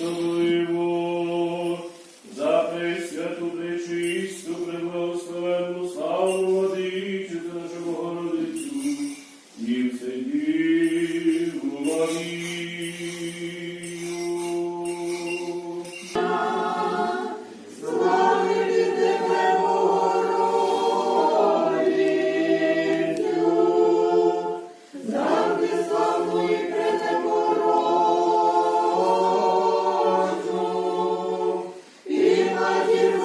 благословимо, за пресвяту пречисту, преблагословенну славу водичу та нашу Богородицю. love you.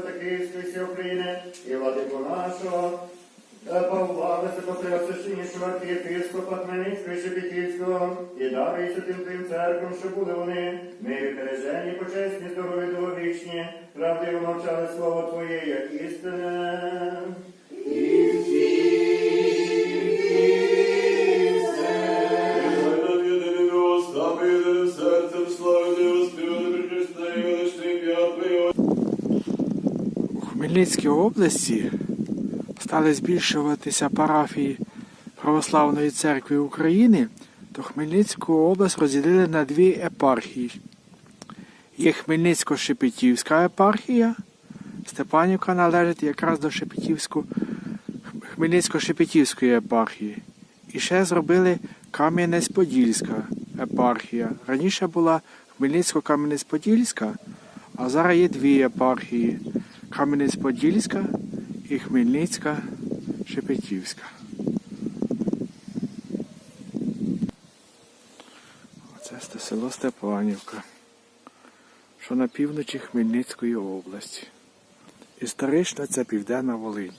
Київської України і владику нашого, е, Павла Високопреосвященнішого архієпископа Хмельницького і Шепетівського, і даруй святим тим церквам, що були вони, ми бережені, почесні, здорові, довговічні, правдиво мовчали слово Твоє, як істине. Хмельницькій області стали збільшуватися парафії Православної церкви України, то Хмельницьку область розділили на дві епархії. Є Хмельницько-Шепетівська епархія. Степанівка належить якраз до Хмельницько-Шепетівської епархії. І ще зробили Кам'янець-Подільська епархія. Раніше була Хмельницько-Кам'янець-Подільська, а зараз є дві епархії Кам'янець-Подільська і Хмельницька Шепетівська. Оце село Степанівка, що на півночі Хмельницької області. Історично це Південна Волинь.